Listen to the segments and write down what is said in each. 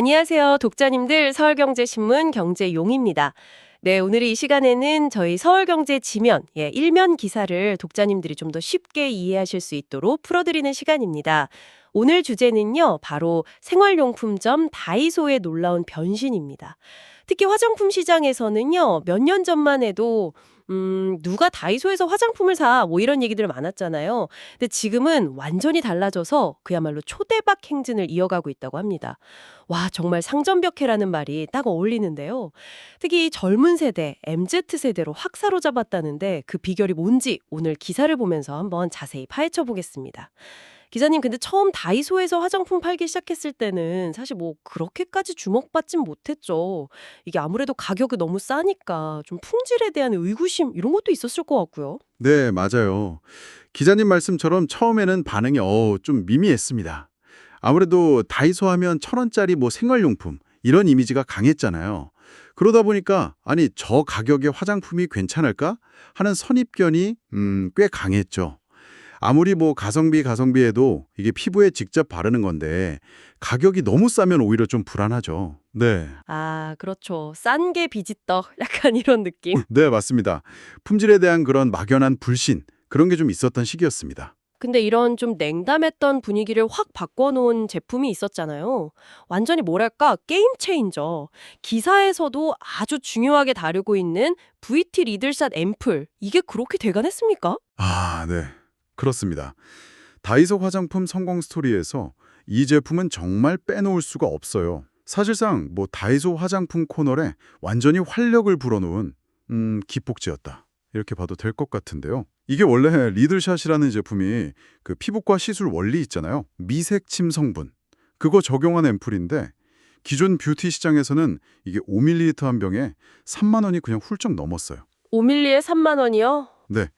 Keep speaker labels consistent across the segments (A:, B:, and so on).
A: 안녕하세요. 독자님들 서울경제신문 경제용입니다. 네, 오늘 이 시간에는 저희 서울경제 지면, 예, 일면 기사를 독자님들이 좀 더 쉽게 이해하실 수 있도록 풀어드리는 시간입니다. 오늘 주제는요, 바로 생활용품점 다이소의 놀라운 변신입니다. 특히 화장품 시장에서는요, 몇 년 전만 해도 음, 누가 다이소에서 화장품을 사? 뭐 이런 얘기들 많았잖아요. 근데 지금은 완전히 달라져서 그야말로 초대박 행진을 이어가고 있다고 합니다. 와, 정말 상점벽해라는 말이 딱 어울리는데요. 특히 젊은 세대, MZ세대로 확 사로잡았다는데 그 비결이 뭔지 오늘 기사를 보면서 한번 자세히 파헤쳐 보겠습니다. 기자님, 근데 처음 다이소에서 화장품 팔기 시작했을 때는 사실 뭐 그렇게까지 주목받진 못했죠. 이게 아무래도 가격이 너무 싸니까 좀 품질에 대한 의구심 이런 것도 있었을 것 같고요.
B: 네, 맞아요. 기자님 말씀처럼 처음에는 반응이 어, 좀 미미했습니다. 아무래도 다이소 하면 천 원짜리 뭐 생활용품 이런 이미지가 강했잖아요. 그러다 보니까 아니 저 가격의 화장품이 괜찮을까 하는 선입견이 음, 꽤 강했죠. 아무리 뭐 가성비 가성비해도 이게 피부에 직접 바르는 건데 가격이 너무 싸면 오히려 좀 불안하죠. 네.
A: 아, 그렇죠. 싼 게 비지떡 약간 이런 느낌.
B: 네, 맞습니다. 품질에 대한 그런 막연한 불신 그런 게 좀 있었던 시기였습니다.
A: 근데 이런 좀 냉담했던 분위기를 확 바꿔놓은 제품이 있었잖아요. 완전히 뭐랄까 게임 체인저. 기사에서도 아주 중요하게 다루고 있는 VT 리들샷 앰플. 이게 그렇게 대단했습니까?
B: 아, 네. 그렇습니다. 다이소 화장품 성공 스토리에서 이 제품은 정말 빼놓을 수가 없어요. 사실상 뭐 다이소 화장품 코너에 완전히 활력을 불어넣은 음, 기폭제였다. 이렇게 봐도 될 것 같은데요. 이게 원래 리들샷이라는 제품이 그 피부과 시술 원리 있잖아요. 미색 침 성분. 그거 적용한 앰플인데 기존 뷰티 시장에서는 이게 5ml 한 병에 3만 원이 그냥 훌쩍 넘었어요.
A: 5밀리에 3만 원이요?
B: 네.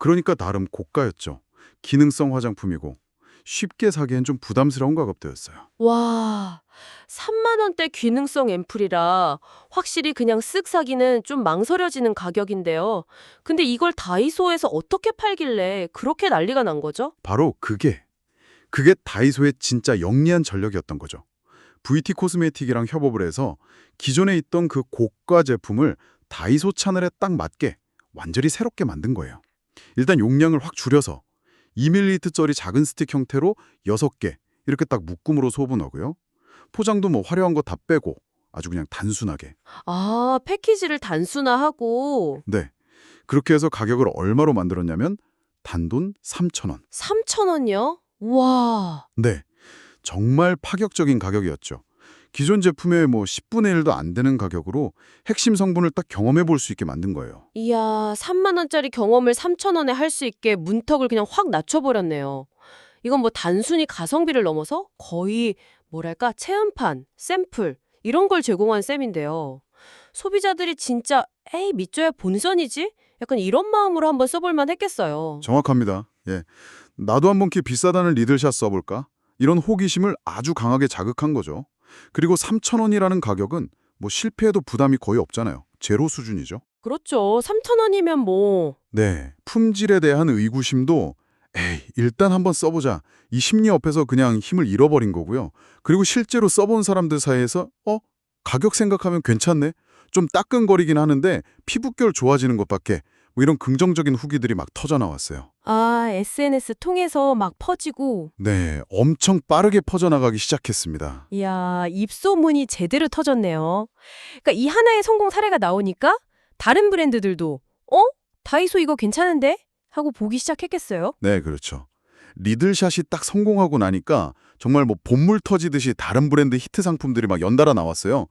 B: 그러니까 나름 고가였죠. 기능성 화장품이고 쉽게 사기엔 좀 부담스러운 가격대였어요.
A: 와, 3만 원대 기능성 앰플이라 확실히 그냥 쓱 사기는 좀 망설여지는 가격인데요. 근데 이걸 다이소에서 어떻게 팔길래 그렇게 난리가 난 거죠?
B: 바로 그게 그게 다이소의 진짜 영리한 전략이었던 거죠. VT 코스메틱이랑 협업을 해서 기존에 있던 그 고가 제품을 다이소 채널에 딱 맞게 완전히 새롭게 만든 거예요. 일단 용량을 확 줄여서 2ml짜리 작은 스틱 형태로 6개 이렇게 딱 묶음으로 소분하고요. 포장도 뭐 화려한 거 다 빼고 아주 그냥 단순하게.
A: 아, 패키지를 단순화하고
B: 네. 그렇게 해서 가격을 얼마로 만들었냐면 단돈 3,000원.
A: 3천 원이요? 와,
B: 네. 정말 파격적인 가격이었죠. 기존 제품의 뭐 10분의 1도 안 되는 가격으로 핵심 성분을 딱 경험해 볼 수 있게 만든 거예요.
A: 이야, 3만 원짜리 경험을 3천 원에 할 수 있게 문턱을 그냥 확 낮춰버렸네요. 이건 뭐 단순히 가성비를 넘어서 거의 뭐랄까 체험판, 샘플 이런 걸 제공한 셈인데요. 소비자들이 진짜 에이 믿줘야 본선이지? 약간 이런 마음으로 한번 써볼만 했겠어요.
B: 정확합니다. 예. 나도 한번 키 비싸다는 리들샷 써볼까? 이런 호기심을 아주 강하게 자극한 거죠. 그리고 3,000원이라는 가격은 뭐 실패해도 부담이 거의 없잖아요. 제로 수준이죠.
A: 그렇죠. 3천 원이면 뭐
B: 네. 품질에 대한 의구심도 에이, 일단 한번 써보자. 이 심리 옆에서 그냥 힘을 잃어버린 거고요. 그리고 실제로 써본 사람들 사이에서 어? 가격 생각하면 괜찮네? 좀 따끔거리긴 하는데 피부결 좋아지는 것밖에 뭐 이런 긍정적인 후기들이 막 터져 나왔어요.
A: 아, SNS 통해서 막 퍼지고
B: 네, 엄청 빠르게 퍼져나가기 시작했습니다.
A: 이야, 입소문이 제대로 터졌네요. 그러니까 이 하나의 성공 사례가 나오니까 다른 브랜드들도 어? 다이소 이거 괜찮은데? 하고 보기 시작했겠어요?
B: 네, 그렇죠. 리들샷이 딱 성공하고 나니까 정말 뭐 본물 터지듯이 다른 브랜드 히트 상품들이 막 연달아 나왔어요.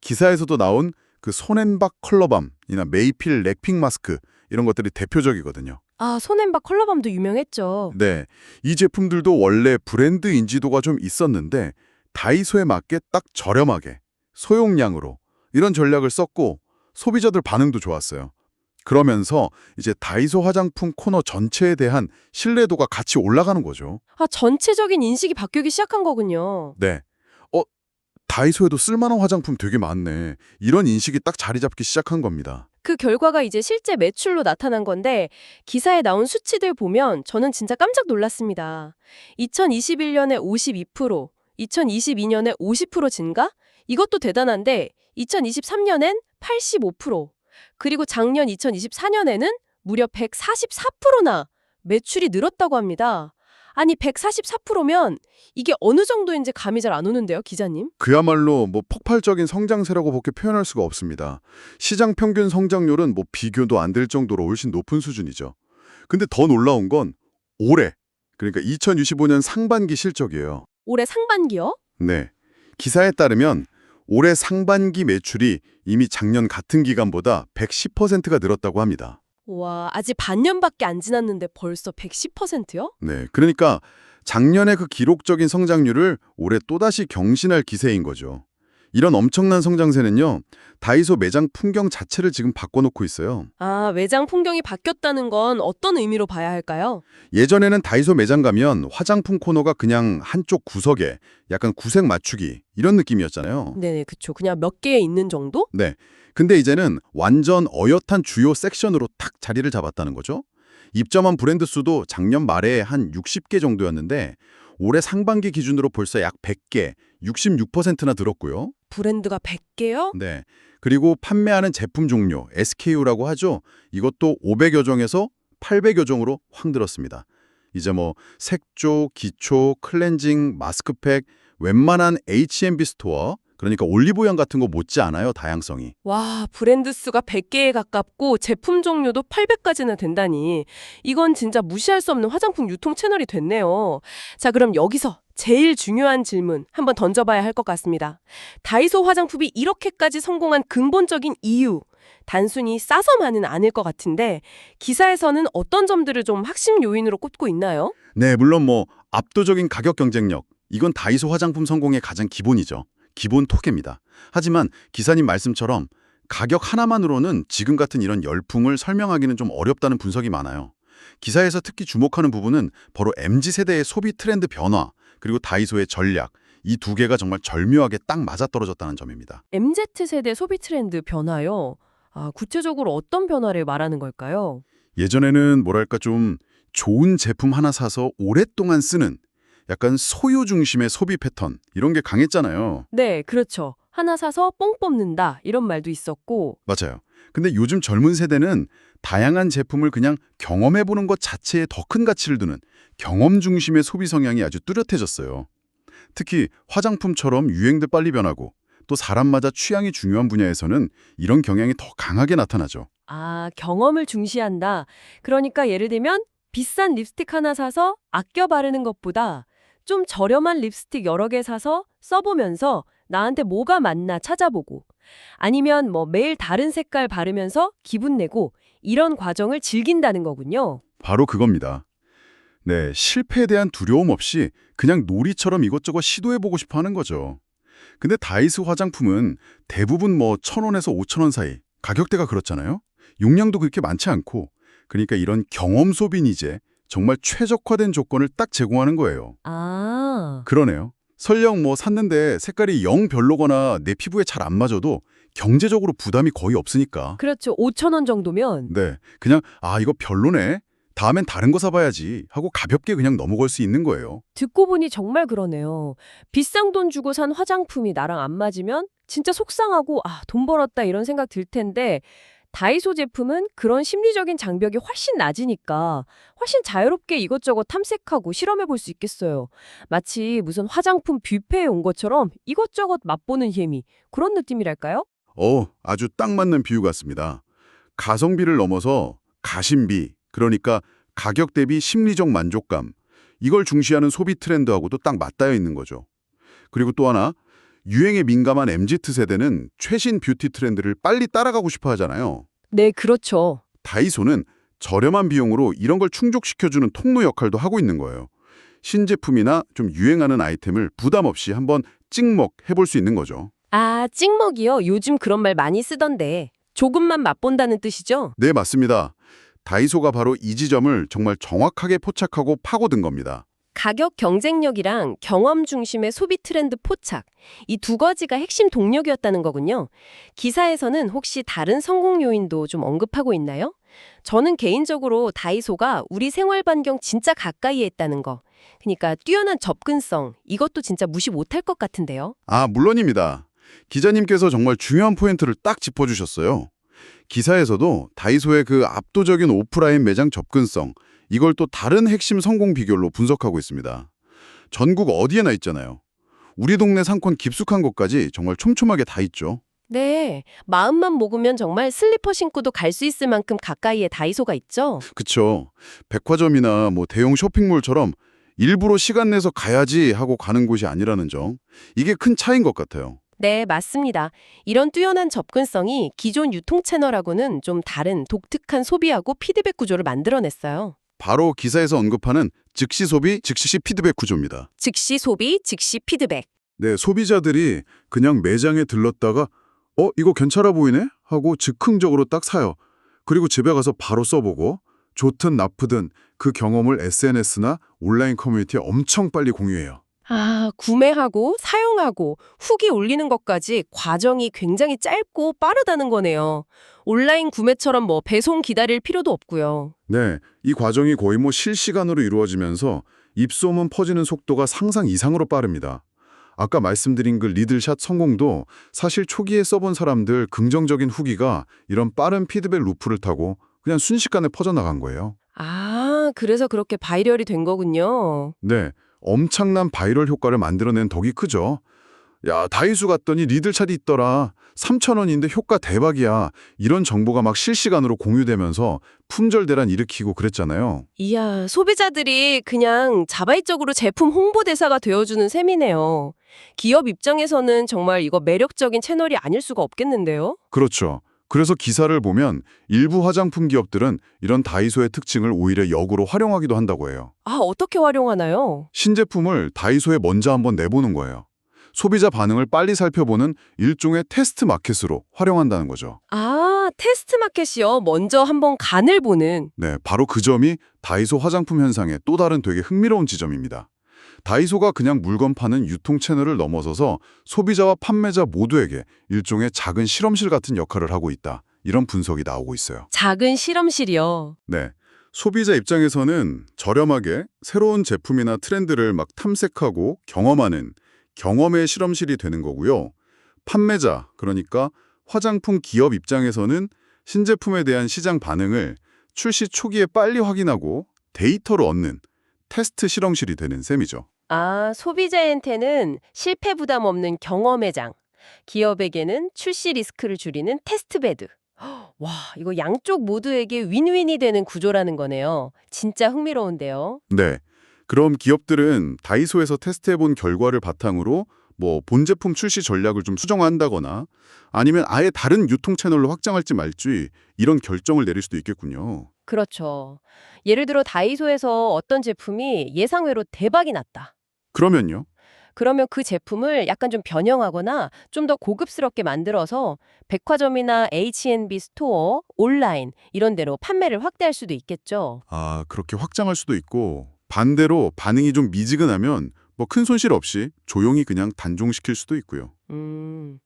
B: 기사에서도 나온 그 손앤박 컬러밤이나 메이필 렉핑 마스크 이런 것들이 대표적이거든요.
A: 아, 손앤박 컬러밤도 유명했죠.
B: 네, 이 제품들도 원래 브랜드 인지도가 좀 있었는데 다이소에 맞게 딱 저렴하게 소용량으로 이런 전략을 썼고 소비자들 반응도 좋았어요. 그러면서 이제 다이소 화장품 코너 전체에 대한 신뢰도가 같이 올라가는 거죠.
A: 아, 전체적인 인식이 바뀌기 시작한 거군요.
B: 네. 어, 다이소에도 쓸만한 화장품 되게 많네. 이런 인식이 딱 자리 잡기 시작한 겁니다.
A: 그 결과가 이제 실제 매출로 나타난 건데 기사에 나온 수치들 보면 저는 진짜 깜짝 놀랐습니다. 2021년에 52%, 2022년에 50% 증가? 이것도 대단한데 2023년엔 85%, 그리고 작년 2024년에는 무려 144%나 매출이 늘었다고 합니다. 아니 144%면 이게 어느 정도인지 감이 잘 안 오는데요, 기자님?
B: 그야말로 뭐 폭발적인 성장세라고 밖에 표현할 수가 없습니다. 시장 평균 성장률은 뭐 비교도 안 될 정도로 훨씬 높은 수준이죠. 근데 더 놀라운 건 올해, 그러니까 2025년 상반기 실적이에요.
A: 올해 상반기요?
B: 네. 기사에 따르면 올해 상반기 매출이 이미 작년 같은 기간보다 110%가 늘었다고 합니다.
A: 와, 아직 반년밖에 안 지났는데 벌써 110%요?
B: 네. 그러니까 작년의 그 기록적인 성장률을 올해 또다시 경신할 기세인 거죠. 이런 엄청난 성장세는요. 다이소 매장 풍경 자체를 지금 바꿔놓고 있어요.
A: 아, 매장 풍경이 바뀌었다는 건 어떤 의미로 봐야 할까요?
B: 예전에는 다이소 매장 가면 화장품 코너가 그냥 한쪽 구석에 약간 구색 맞추기 이런 느낌이었잖아요.
A: 네네, 그쵸. 그냥 몇 개에 있는 정도?
B: 네. 근데 이제는 완전 어엿한 주요 섹션으로 탁 자리를 잡았다는 거죠. 입점한 브랜드 수도 작년 말에 한 60개 정도였는데 올해 상반기 기준으로 벌써 약 100개, 66%나 늘었고요.
A: 브랜드가 100개요?
B: 네. 그리고 판매하는 제품 종류, SKU라고 하죠. 이것도 500여 종에서 800여 종으로 확 늘었습니다. 이제 뭐 색조, 기초, 클렌징, 마스크팩, 웬만한 H&B 스토어, 그러니까 올리브영 같은 거 못지 않아요, 다양성이.
A: 와, 브랜드 수가 100개에 가깝고 제품 종류도 800가지나 된다니. 이건 진짜 무시할 수 없는 화장품 유통 채널이 됐네요. 자, 그럼 여기서 제일 중요한 질문 한번 던져봐야 할 것 같습니다. 다이소 화장품이 이렇게까지 성공한 근본적인 이유. 단순히 싸서만은 아닐 것 같은데 기사에서는 어떤 점들을 좀 핵심 요인으로 꼽고 있나요?
B: 네, 물론 뭐 압도적인 가격 경쟁력, 이건 다이소 화장품 성공의 가장 기본이죠. 기본 토개입니다. 하지만 기사님 말씀처럼 가격 하나만으로는 지금 같은 이런 열풍을 설명하기는 좀 어렵다는 분석이 많아요. 기사에서 특히 주목하는 부분은 바로 MZ세대의 소비 트렌드 변화, 그리고 다이소의 전략, 이 두 개가 정말 절묘하게 딱 맞아떨어졌다는 점입니다.
A: MZ세대 소비 트렌드 변화요. 아, 구체적으로 어떤 변화를 말하는 걸까요?
B: 예전에는 뭐랄까 좀 좋은 제품 하나 사서 오랫동안 쓰는 약간 소유 중심의 소비 패턴 이런 게 강했잖아요.
A: 네, 그렇죠. 하나 사서 뽕 뽑는다 이런 말도 있었고
B: 맞아요. 근데 요즘 젊은 세대는 다양한 제품을 그냥 경험해보는 것 자체에 더 큰 가치를 두는 경험 중심의 소비 성향이 아주 뚜렷해졌어요. 특히 화장품처럼 유행도 빨리 변하고 또 사람마다 취향이 중요한 분야에서는 이런 경향이 더 강하게 나타나죠.
A: 아, 경험을 중시한다. 그러니까 예를 들면 비싼 립스틱 하나 사서 아껴 바르는 것보다 좀 저렴한 립스틱 여러 개 사서 써보면서 나한테 뭐가 맞나 찾아보고 아니면 뭐 매일 다른 색깔 바르면서 기분 내고 이런 과정을 즐긴다는 거군요.
B: 바로 그겁니다. 네, 실패에 대한 두려움 없이 그냥 놀이처럼 이것저것 시도해보고 싶어 하는 거죠. 근데 다이소 화장품은 대부분 뭐 천원에서 오천원 사이, 가격대가 그렇잖아요? 용량도 그렇게 많지 않고, 그러니까 이런 경험 소비 니제, 정말 최적화된 조건을 딱 제공하는 거예요.
A: 아,
B: 그러네요. 설령 뭐 샀는데 색깔이 영 별로거나 내 피부에 잘 안 맞아도 경제적으로 부담이 거의 없으니까.
A: 그렇죠. 5천 원 정도면
B: 네, 그냥 아 이거 별로네. 다음엔 다른 거 사봐야지 하고 가볍게 그냥 넘어갈 수 있는 거예요.
A: 듣고 보니 정말 그러네요. 비싼 돈 주고 산 화장품이 나랑 안 맞으면 진짜 속상하고 아, 돈 벌었다 이런 생각 들 텐데 다이소 제품은 그런 심리적인 장벽이 훨씬 낮으니까 훨씬 자유롭게 이것저것 탐색하고 실험해 볼 수 있겠어요. 마치 무슨 화장품 뷔페에 온 것처럼 이것저것 맛보는 재미 그런 느낌이랄까요?
B: 어, 아주 딱 맞는 비유 같습니다. 가성비를 넘어서 가심비, 그러니까 가격 대비 심리적 만족감, 이걸 중시하는 소비 트렌드하고도 딱 맞닿아 있는 거죠. 그리고 또 하나, 유행에 민감한 MZ세대는 최신 뷰티 트렌드를 빨리 따라가고 싶어 하잖아요.
A: 네, 그렇죠.
B: 다이소는 저렴한 비용으로 이런 걸 충족시켜주는 통로 역할도 하고 있는 거예요. 신제품이나 좀 유행하는 아이템을 부담 없이 한번 찍먹 해볼 수 있는 거죠.
A: 아, 찍먹이요. 요즘 그런 말 많이 쓰던데. 조금만 맛본다는 뜻이죠?
B: 네, 맞습니다. 다이소가 바로 이 지점을 정말 정확하게 포착하고 파고든 겁니다.
A: 가격 경쟁력이랑 경험 중심의 소비 트렌드 포착, 이 두 가지가 핵심 동력이었다는 거군요. 기사에서는 혹시 다른 성공 요인도 좀 언급하고 있나요? 저는 개인적으로 다이소가 우리 생활 반경 진짜 가까이에 있다는 거, 그러니까 뛰어난 접근성, 이것도 진짜 무시 못할 것 같은데요.
B: 아, 물론입니다. 기자님께서 정말 중요한 포인트를 딱 짚어주셨어요. 기사에서도 다이소의 그 압도적인 오프라인 매장 접근성, 이걸 또 다른 핵심 성공 비결로 분석하고 있습니다. 전국 어디에나 있잖아요. 우리 동네 상권 깊숙한 곳까지 정말 촘촘하게 다 있죠.
A: 네, 마음만 먹으면 정말 슬리퍼 신고도 갈 수 있을 만큼 가까이에 다이소가 있죠.
B: 그쵸. 백화점이나 뭐 대형 쇼핑몰처럼 일부러 시간 내서 가야지 하고 가는 곳이 아니라는 점. 이게 큰 차이인 것 같아요.
A: 네, 맞습니다. 이런 뛰어난 접근성이 기존 유통 채널하고는 좀 다른 독특한 소비하고 피드백 구조를 만들어냈어요.
B: 바로 기사에서 언급하는 즉시 소비, 즉시 피드백 구조입니다.
A: 즉시 소비, 즉시 피드백.
B: 네, 소비자들이 그냥 매장에 들렀다가 어, 이거 괜찮아 보이네? 하고 즉흥적으로 딱 사요. 그리고 집에 가서 바로 써보고 좋든 나쁘든 그 경험을 SNS나 온라인 커뮤니티에 엄청 빨리 공유해요.
A: 아, 구매하고 사용하고 후기 올리는 것까지 과정이 굉장히 짧고 빠르다는 거네요. 온라인 구매처럼 뭐 배송 기다릴 필요도 없고요.
B: 네, 이 과정이 거의 뭐 실시간으로 이루어지면서 입소문 퍼지는 속도가 상상 이상으로 빠릅니다. 아까 말씀드린 그 리들샷 성공도 사실 초기에 써본 사람들 긍정적인 후기가 이런 빠른 피드백 루프를 타고 그냥 순식간에 퍼져나간 거예요.
A: 아, 그래서 그렇게 바이럴이 된 거군요.
B: 네, 엄청난 바이럴 효과를 만들어낸 덕이 크죠. 야, 다이소 갔더니 리들샷이 있더라. 3,000원인데 효과 대박이야. 이런 정보가 막 실시간으로 공유되면서 품절 대란 일으키고 그랬잖아요.
A: 이야, 소비자들이 그냥 자발적으로 제품 홍보대사가 되어주는 셈이네요. 기업 입장에서는 정말 이거 매력적인 채널이 아닐 수가 없겠는데요?
B: 그렇죠. 그래서 기사를 보면 일부 화장품 기업들은 이런 다이소의 특징을 오히려 역으로 활용하기도 한다고 해요.
A: 아, 어떻게 활용하나요?
B: 신제품을 다이소에 먼저 한번 내보는 거예요. 소비자 반응을 빨리 살펴보는 일종의 테스트 마켓으로 활용한다는 거죠.
A: 아, 테스트 마켓이요. 먼저 한번 간을 보는.
B: 네, 바로 그 점이 다이소 화장품 현상의 또 다른 되게 흥미로운 지점입니다. 다이소가 그냥 물건 파는 유통 채널을 넘어서서 소비자와 판매자 모두에게 일종의 작은 실험실 같은 역할을 하고 있다. 이런 분석이 나오고 있어요.
A: 작은 실험실이요.
B: 네. 소비자 입장에서는 저렴하게 새로운 제품이나 트렌드를 막 탐색하고 경험하는 경험의 실험실이 되는 거고요. 판매자, 그러니까 화장품 기업 입장에서는 신제품에 대한 시장 반응을 출시 초기에 빨리 확인하고 데이터로 얻는 테스트 실험실이 되는 셈이죠.
A: 아, 소비자한테는 실패 부담 없는 경험의 장. 기업에게는 출시 리스크를 줄이는 테스트 베드. 헉, 와, 이거 양쪽 모두에게 윈윈이 되는 구조라는 거네요. 진짜 흥미로운데요.
B: 네. 그럼 기업들은 다이소에서 테스트해본 결과를 바탕으로 뭐 본제품 출시 전략을 좀 수정한다거나 아니면 아예 다른 유통 채널로 확장할지 말지 이런 결정을 내릴 수도 있겠군요.
A: 그렇죠. 예를 들어 다이소에서 어떤 제품이 예상외로 대박이 났다.
B: 그러면요?
A: 그러면 그 제품을 약간 좀 변형하거나 좀 더 고급스럽게 만들어서 백화점이나 H&B 스토어, 온라인 이런 데로 판매를 확대할 수도 있겠죠.
B: 아, 그렇게 확장할 수도 있고 반대로 반응이 좀 미지근하면 뭐 큰 손실 없이 조용히 그냥 단종시킬 수도 있고요.
A: 음,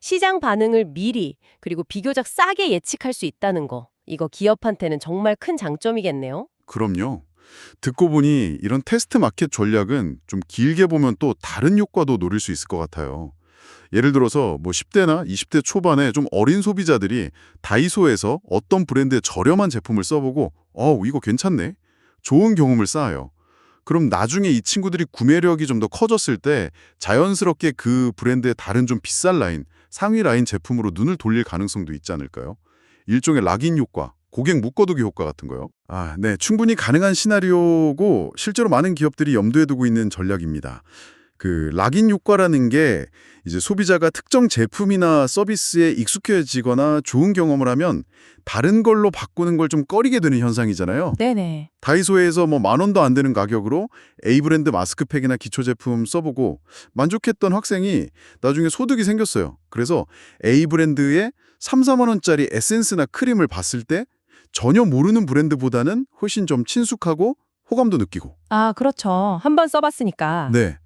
A: 시장 반응을 미리 그리고 비교적 싸게 예측할 수 있다는 거. 이거 기업한테는 정말 큰 장점이겠네요.
B: 그럼요. 듣고 보니 이런 테스트 마켓 전략은 좀 길게 보면 또 다른 효과도 노릴 수 있을 것 같아요. 예를 들어서 뭐 10대나 20대 초반에 좀 어린 소비자들이 다이소에서 어떤 브랜드의 저렴한 제품을 써보고 어 이거 괜찮네. 좋은 경험을 쌓아요. 그럼 나중에 이 친구들이 구매력이 좀 더 커졌을 때 자연스럽게 그 브랜드의 다른 좀 비싼 라인, 상위 라인 제품으로 눈을 돌릴 가능성도 있지 않을까요? 일종의 락인 효과, 고객 묶어두기 효과 같은 거요. 아, 네. 충분히 가능한 시나리오고 실제로 많은 기업들이 염두에 두고 있는 전략입니다. 그 락인 효과라는 게 이제 소비자가 특정 제품이나 서비스에 익숙해지거나 좋은 경험을 하면 다른 걸로 바꾸는 걸 좀 꺼리게 되는 현상이잖아요.
C: 네네.
B: 다이소에서 뭐 만 원도 안 되는 가격으로 A 브랜드 마스크팩이나 기초 제품 써보고 만족했던 학생이 나중에 소득이 생겼어요. 그래서 A 브랜드의 3, 4만 원짜리 에센스나 크림을 봤을 때 전혀 모르는 브랜드보다는 훨씬 좀 친숙하고 호감도 느끼고.
C: 아, 그렇죠. 한번 써봤으니까.
B: 네.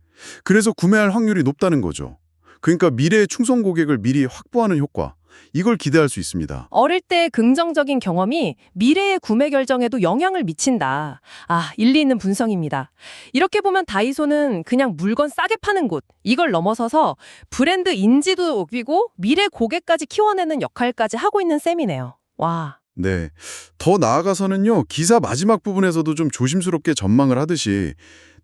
B: 그래서 구매할 확률이 높다는 거죠. 그러니까 미래의 충성 고객을 미리 확보하는 효과. 이걸 기대할 수 있습니다.
A: 어릴 때 긍정적인 경험이 미래의 구매 결정에도 영향을 미친다. 아, 일리 있는 분석입니다. 이렇게 보면 다이소는 그냥 물건 싸게 파는 곳, 이걸 넘어서서 브랜드 인지도 높이고 미래 고객까지 키워내는 역할까지 하고 있는 셈이네요. 와.
B: 네. 더 나아가서는요, 기사 마지막 부분에서도 좀 조심스럽게 전망을 하듯이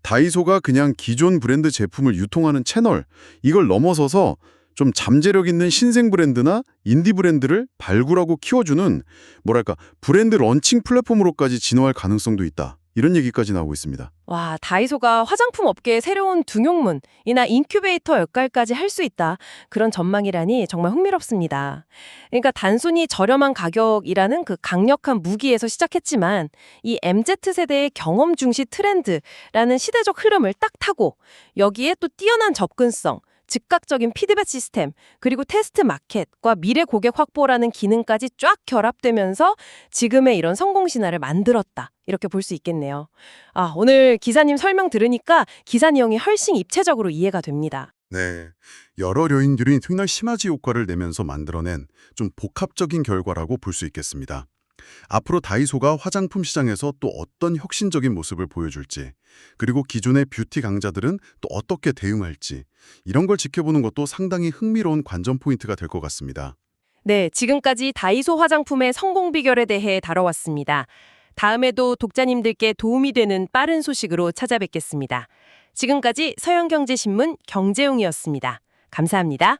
B: 다이소가 그냥 기존 브랜드 제품을 유통하는 채널, 이걸 넘어서서 좀 잠재력 있는 신생 브랜드나 인디 브랜드를 발굴하고 키워주는 뭐랄까 브랜드 런칭 플랫폼으로까지 진화할 가능성도 있다. 이런 얘기까지 나오고 있습니다.
A: 와, 다이소가 화장품 업계의 새로운 등용문이나 인큐베이터 역할까지 할 수 있다. 그런 전망이라니 정말 흥미롭습니다. 그러니까 단순히 저렴한 가격이라는 그 강력한 무기에서 시작했지만 이 MZ세대의 경험 중시 트렌드라는 시대적 흐름을 딱 타고 여기에 또 뛰어난 접근성, 즉각적인 피드백 시스템, 그리고 테스트 마켓과 미래 고객 확보라는 기능까지 쫙 결합되면서 지금의 이런 성공 신화를 만들었다. 이렇게 볼 수 있겠네요. 아, 오늘 기사님 설명 들으니까 기사 내용이 훨씬 입체적으로 이해가 됩니다.
B: 네. 여러 요인들이 휘날 시너지 효과를 내면서 만들어낸 좀 복합적인 결과라고 볼 수 있겠습니다. 앞으로 다이소가 화장품 시장에서 또 어떤 혁신적인 모습을 보여줄지, 그리고 기존의 뷰티 강자들은 또 어떻게 대응할지, 이런 걸 지켜보는 것도 상당히 흥미로운 관전 포인트가 될 것 같습니다.
A: 네, 지금까지 다이소 화장품의 성공 비결에 대해 다뤄왔습니다. 다음에도 독자님들께 도움이 되는 빠른 소식으로 찾아뵙겠습니다. 지금까지 서영경제신문 경제용이었습니다. 감사합니다.